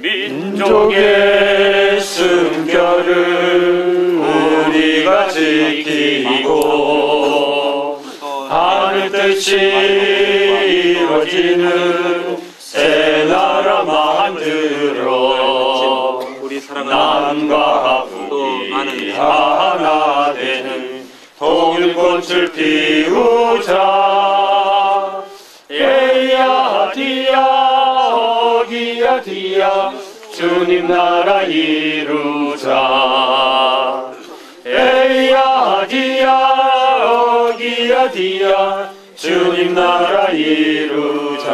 민족의 숨결을 우리가 지키고 하늘 뜻이 이루어지는 새 나라 만들어 남과 또 북이 하나 되는 통일꽃을 피우자 디야 주님 나라 이루자. 에야 디야 어기야 디야. 주님 나라 이루자.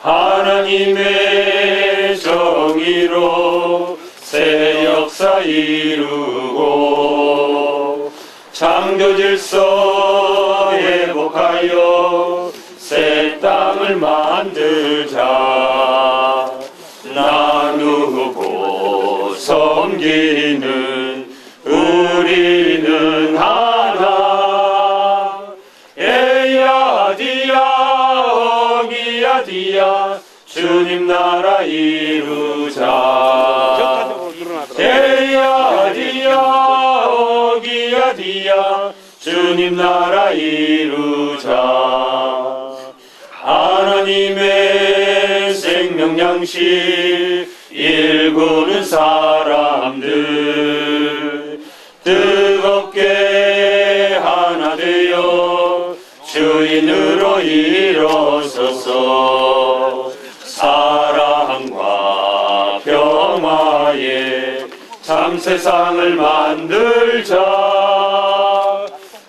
하나님의 정의로 새 역사 이루고 창조 질서 회복하여 새 땅을 만들자. 나누고 섬기는 우리는 하나. 에야 디야 어기야 디야 주님 나라 이루자. 에야 디야 어기야 디야 주님 나라 이루자 명 양식 일구는 사람들 뜨겁게 하나 되어 주인으로 일어서서 사랑과 평화에 참 세상을 만들자.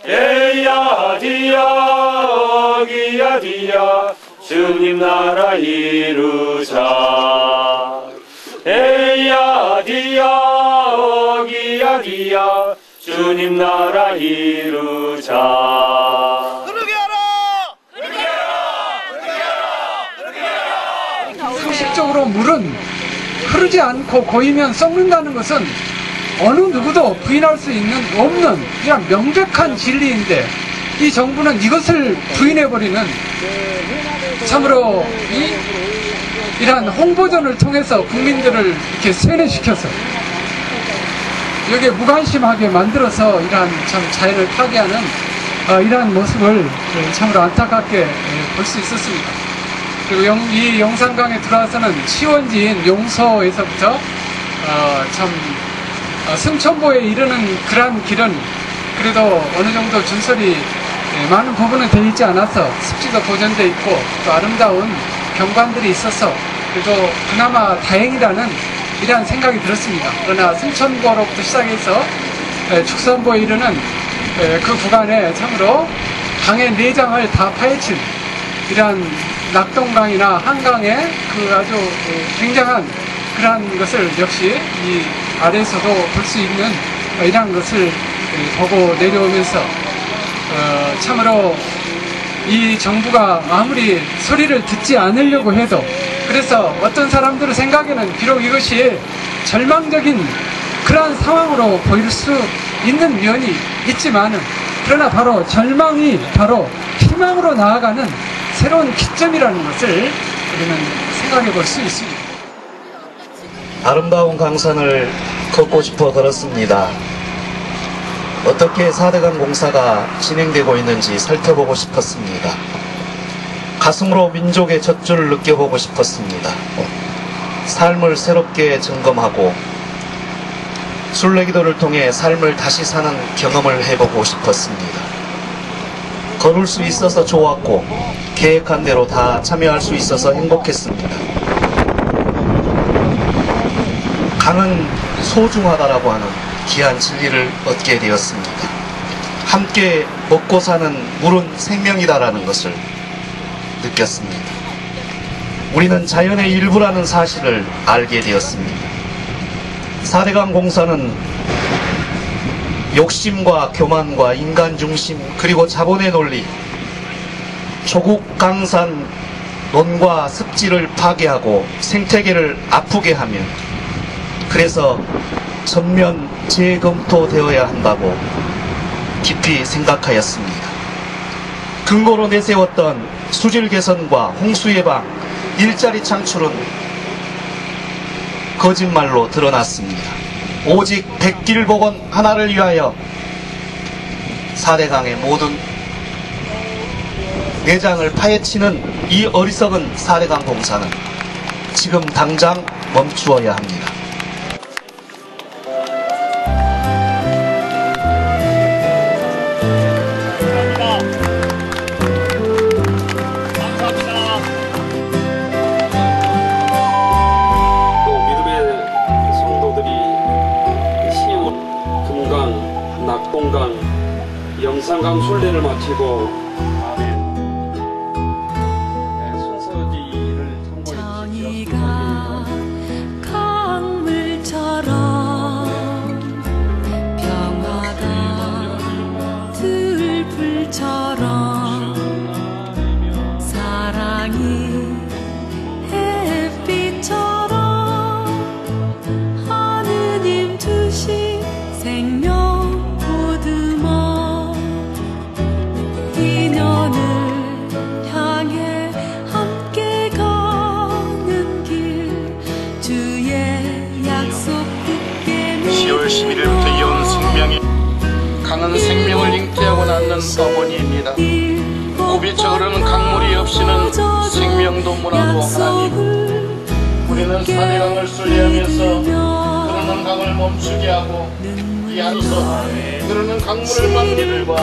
에야 디야 어기야 디야 주님 나라 이루자. 에야 디야 어기야 디야. 주님 나라 이루자. 상식적으로 물은 흐르지 않고 고이면 썩는다는 것은 어느 누구도 부인할 수 있는 없는 그냥 명백한 진리인데 이 정부는 이것을 부인해버리는 참으로 이 이러한 홍보전을 통해서 국민들을 이렇게 세뇌시켜서 여기에 무관심하게 만들어서 이러한 참 자연을 파괴하는 어, 이러한 모습을 참으로 안타깝게 볼 수 있었습니다. 그리고 영- 이 영산강에 들어와서는 치원지인 용서에서부터 어, 참 어, 승천보에 이르는 그러한 길은 그래도 어느 정도 준설이 예, 많은 부분은 되어 있지 않아서 습지도 보존되어 있고 또 아름다운 경관들이 있어서 그래도 그나마 다행이라는 이러한 생각이 들었습니다. 그러나 승천보로부터 시작해서 예, 축선보에 이르는 예, 그 구간에 참으로 강의 내장을 다 파헤친 이러한 낙동강이나 한강의 그 아주 어, 굉장한 그러한 것을 역시 이 아래에서도 볼 수 있는 어, 이러한 것을 예, 보고 내려오면서 어, 참으로 이 정부가 아무리 소리를 듣지 않으려고 해도 그래서 어떤 사람들의 생각에는 비록 이것이 절망적인 그러한 상황으로 보일 수 있는 면이 있지만은 그러나 바로 절망이 바로 희망으로 나아가는 새로운 기점이라는 것을 우리는 생각해 볼 수 있습니다. 아름다운 강산을 걷고 싶어 걸었습니다. 어떻게 4대강 공사가 진행되고 있는지 살펴보고 싶었습니다. 가슴으로 민족의 젖줄을 느껴보고 싶었습니다. 삶을 새롭게 점검하고 순례기도를 통해 삶을 다시 사는 경험을 해보고 싶었습니다. 걸을 수 있어서 좋았고 계획한 대로 다 참여할 수 있어서 행복했습니다. 강은 소중하다라고 하는 귀한 진리를 얻게 되었습니다. 함께 먹고 사는 물은 생명이다라는 것을 느꼈습니다. 우리는 자연의 일부라는 사실을 알게 되었습니다. 4대강 공사는 욕심과 교만과 인간 중심 그리고 자본의 논리 조국 강산 논과 습지를 파괴하고 생태계를 아프게 하며 그래서 전면 재검토되어야 한다고 깊이 생각하였습니다. 근거로 내세웠던 수질 개선과 홍수 예방, 일자리 창출은 거짓말로 드러났습니다. 오직 백길 복원 하나를 위하여 4대강의 모든 내장을 파헤치는 이 어리석은 4대강 공사는 지금 당장 멈추어야 합니다. 영산강 순례를 마치고 강은 생명을 잉태하고 낳는 어머니입니다. 고비쳐 흐르는 강물이 없이는 생명도 문화도 하나님. 우리는 사대강을 순례하면서 흐르는 강을 멈추게 하고 이 안에서 흐르는 강물을 만 이들과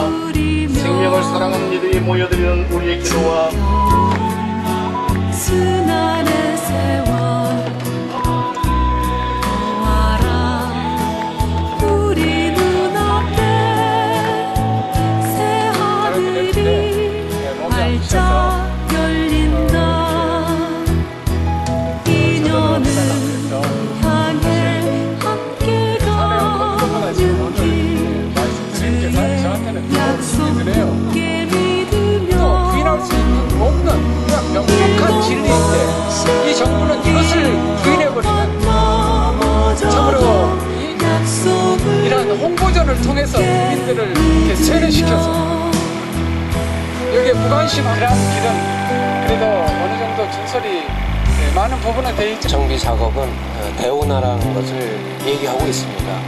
생명을 사랑하는 이들이 모여드리는 우리의 기도와 순환의 세월 국민들을 이렇게 세뇌시켜서 여기에 무관심 그런 길은 그래도 어느 정도 진설이 네, 많은 부분은 돼 있죠. 정비 작업은 어, 대운하라는 것을 얘기하고 있습니다.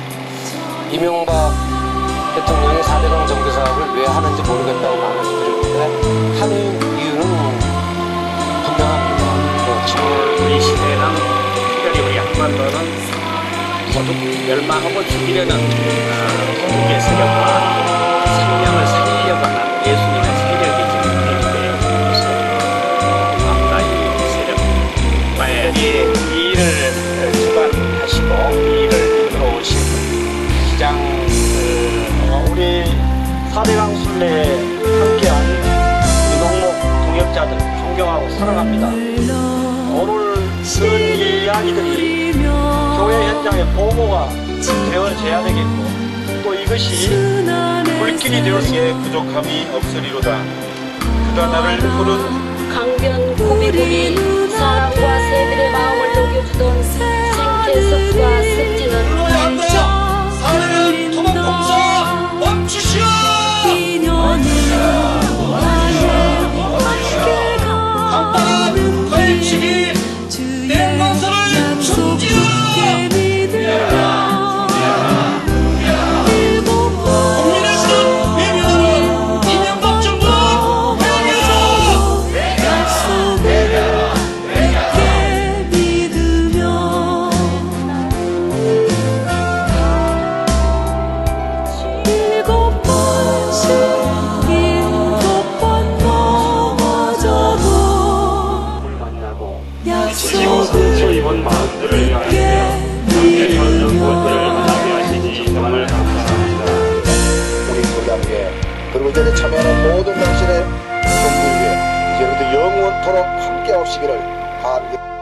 이명박 대통령이 4대강 정비 사업을 왜 하는지 모르겠다고 말씀드렸는데 하는 이유는 분명합니다. 그렇죠. 우리 시대는 특별히 우리 한반도는 모두 멸망하고 죽이려는 어, 국의 세력과 생명을 살리려고 하는 예수님의 세력이 지금 대립되어 있는 것을 아무나 이 세력과의 이, 이 일을 주관하시고 이 일을 이끌어 오신 시장 그, 어, 우리 사대강 순례에 함께한 이농목 동역자들 존경하고 사랑합니다. 오늘 이 이야기들이 교회 현장의 보고가 되어져야 되겠고 또 이것이 불길이 되어서의 부족함이 없으리로다. 그가 나를 부른 강변 고비고비 사랑과 새들의 마음을 녹여주던 생태섭과 영원토록 함께 하시기를 간절히